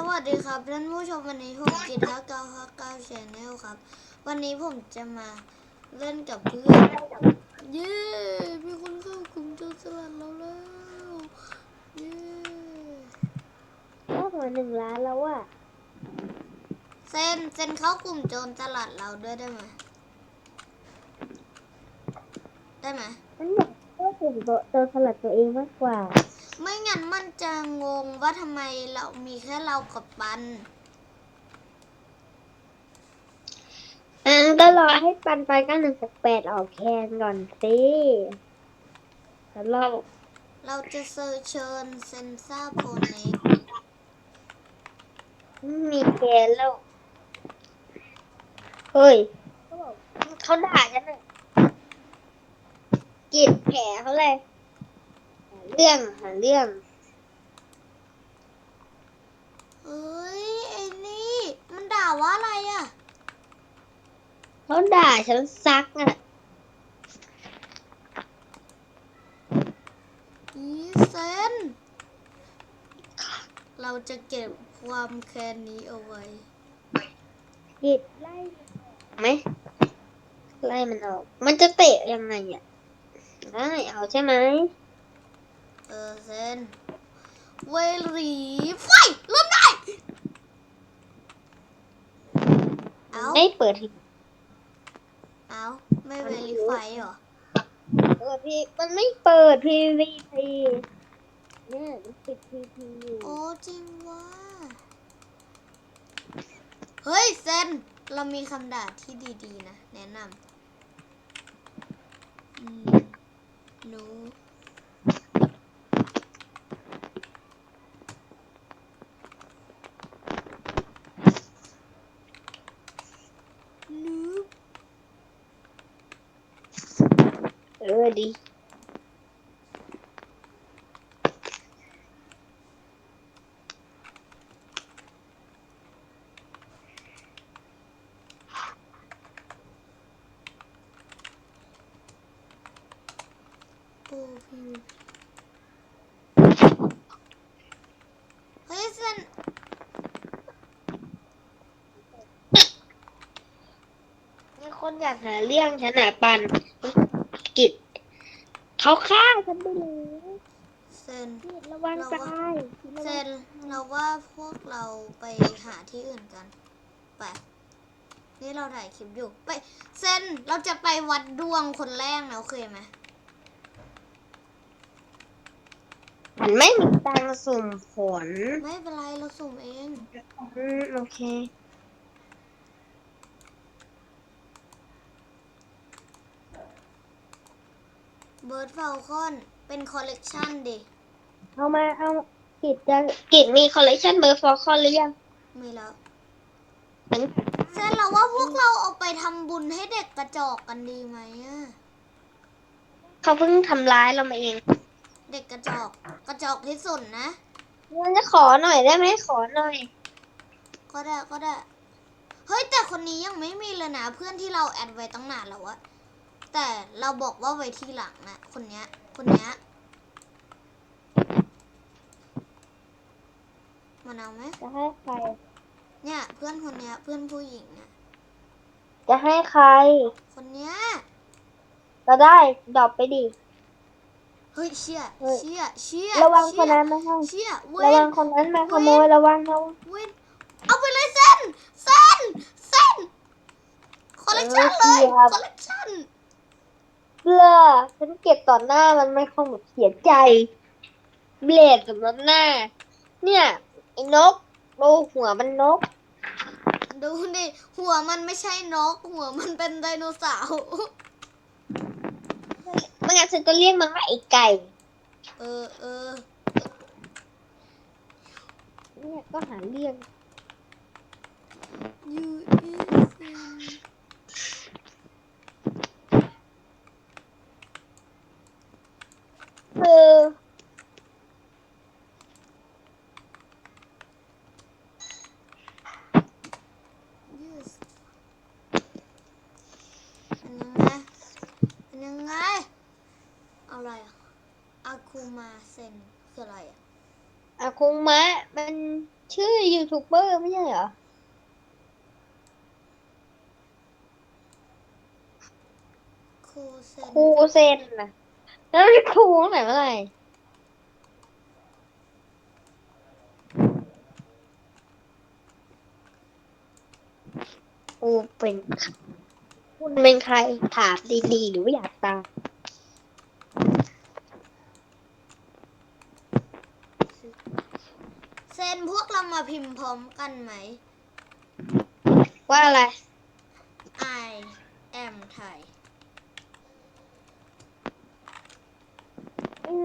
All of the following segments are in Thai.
สวัสดีครับท่านผู้ชมวันนี้ผมกิตทักเก้าฮักเก้าชแนลครับ วันนี้ผมจะมาเล่นกับเพื่อนเย้มีคนเข้ากลุ่มโจรสลัดเราแล้วเย้ก็หัวหนึ่งล้านแล้วอะเซนเซนเข้ากลุ่มโจรสลัดเราด้วยได้ไหมได้ไหมมันอยากก็ถึงตัวตัวสลัดตัวเองมากกว่า ไม่งั้นมันจะงงว่าทำไมเรามีแค่เรากับปัน อ่าก็รอให้ปันไปก็หนึ่งจากแปดออกแคนก่อนสิแล้วเราเราจะเซอร์เชิญเซนซ่าโพเนกมีแคนแล้วเฮ้ยเขาบอกเขาด่าฉันอะกรีดแผลเขาเลยหา เรื่องหาเรื่องเอ้ยไอ้นี่ มันด่าว่าอะไรอะ เขาด่าฉันซักอะอีเซน เราจะเก็บความแค้นนี้เอาไว้กรีดไล่ไหมไล่มันออก มันจะเตะยังไงอะได้เอาใช่ไหม เออเซนเวรีไฟเริ่มได้ เอาไม่เปิดทีเอาไม่เวรีไฟเหรอ เปิดทีมันไม่เปิด PVP เนี่ยมันปิด PVP อยู่โอ้จริงว่า เฮ้ยเซนเรามีคำด่าที่ดีๆนะ แนะนำอืมหนูหนู เออดีโอ้พี่เฮ้ยเซนมีคนอยากหาเรื่องฉันหาปัน กิจเขาฆ่าฉันไปเลยเซนกิจระวังตายเซนเราว่าพวกเราไปหาที่อื่นกัน ไป นี่เราถ่ายคลิปอยู่ ไป เซนเราจะไปวัดดวงคนแรกนะโอเคไหมมันไม่มีตังค์สุ่มผล ไม่เป็นไร เราสุ่มเอง อืม โอเค เบิร์ดฟ l ลคอนเป็นคอลเลกชันดิ เอามาเอากิจจะกิจมีคอลเลคชันเบอร์ฟอร์คอนหรือยังมีแล้วอันเซนเราว่าพวกเราเอาไปทำบุญให้เด็กกระจอกกันดีไหมอะเขาเพิ่งทำร้ายเรามาเองเด็กกระจอกกระจอกที่สุดนะมันจะขอหน่อยได้ไหมขอหน่อย ก็ได้ก็ได้ เฮ้ยแต่คนนี้ยังไม่มีเลยนะเพื่อนที่เราแอดไว้ตั้งนานแล้วอะ แต่เราบอกว่าไว้ที่หลังนะคนเนี้ย คนเนี้ยมันเอาไหมจะให้ใคร เนี่ย เพื่อนคนเนี้ย เพื่อนผู้หญิงเนี่ยจะให้ใคร คนเนี้ยก็ได้ดรอปไปดิ เฮ้ยเชี่ยเฮ้ย เชี่ยเชี่ยระวังคเชี่นยนั้นไม่ให้เชี่ยเว้ระวันงคนนั้นมาเว้ขยโมยระวังระวังเว้นเอาไปเลยเส้นเส้นเส้นคอลเลกชันเลยคอลเลกชัน เพื่อฉันเก็บต่อหน้ามันไม่คงแบบเสียใจ เบลดกับน้ำหน้า เนี่ยไอ้นกดูหัวมันนก ดูดิหัวมันไม่ใช่นก หัวมันเป็นไดโนเสาร์ไม่งั้นฉันก็เรียกมันว่าไอ้ไก่ เออเออเนี่ยก็หาเรื่องยูอีสเออยูสเป็นยังไงเป็นยังไงอะไรอะอาคูมาเซนคืออะไรอะอาคงมะมันชื่อยูทูบเบอร์ไม่ใช่เหรอครูเซนครูเซนนะ แล้วครูตั้งแต่เมื่อไหร่ครูเป็นใครคุณเป็นใครถามดีๆหรือว่าอยากตามเซนพวกเรามาพิมพ์พร้อมกันไหม ว่าอะไร I am Thai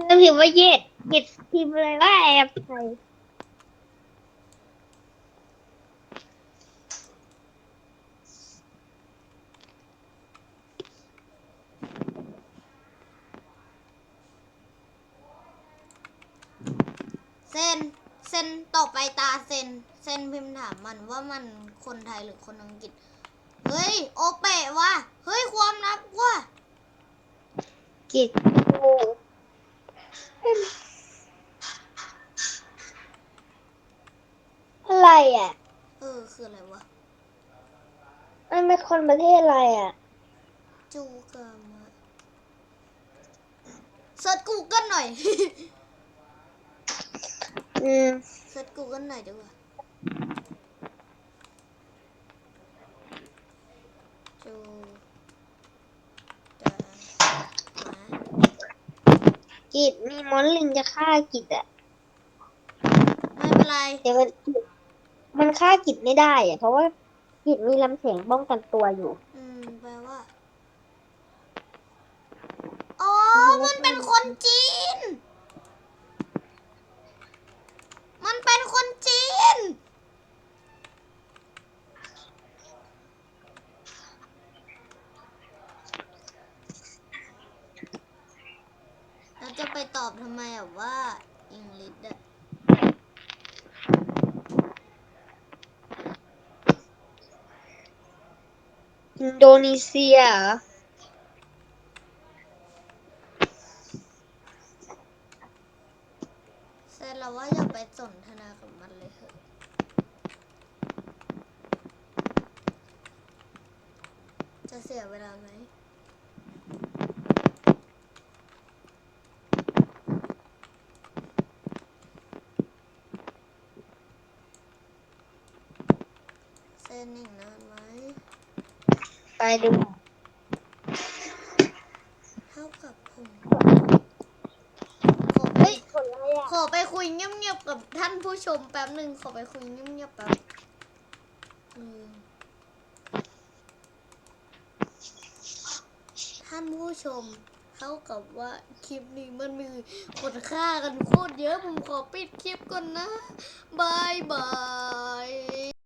แล้วพิมพ์ว่าเย็ดเย็ดพิมพ์เลยว่าแอบไทยเซนเซนต่อไปตาเซนเซนพิมพ์ถามมันว่ามันคนไทยหรือคนอังกฤษ เฮ้ย โอเปะว่ะ เฮ้ย ความนับว่ะกิจกู อะไรอะ เออ คืออะไรวะ มันเป็นคนประเทศอะไรอะ จูกามะเซิร์ชกูเกิลหน่อย อืม เซิร์ชกูเกิลหน่อยดีกว่าจูกามะ กิจ มีมอนลิงจะฆ่ากิจอะไม่เป็นไร เดี๋ยวมันมันฆ่ากิจไม่ได้อะเพราะว่ากิจมีลำแสงป้องกันตัวอยู่ อืมแปลว่า อ๋อ มันเป็นคนจีนมันเป็นคนจีน เราจะไปต อบทำไมอะว่าอังกฤษอะอินโดนีเซียเหรอเซนเราว่าอย่าไปสนทนากับมันเลยเถอะจะเสียเวลาไหม เซนอีกนานไหมไปดูเท่ากับผมขอไปเฮ้ยคนอะไรอะขอไปคุยเงียบๆกับท่านผู้ชมแป๊บหนึ่งขอไปคุยเงียบๆแป๊บอืมท่านผู้ชมเท่ากับว่าคลิปนี้มันมีคนฆ่ากันโคตรเยอะผมขอปิดคลิปก่อนนะบายบาย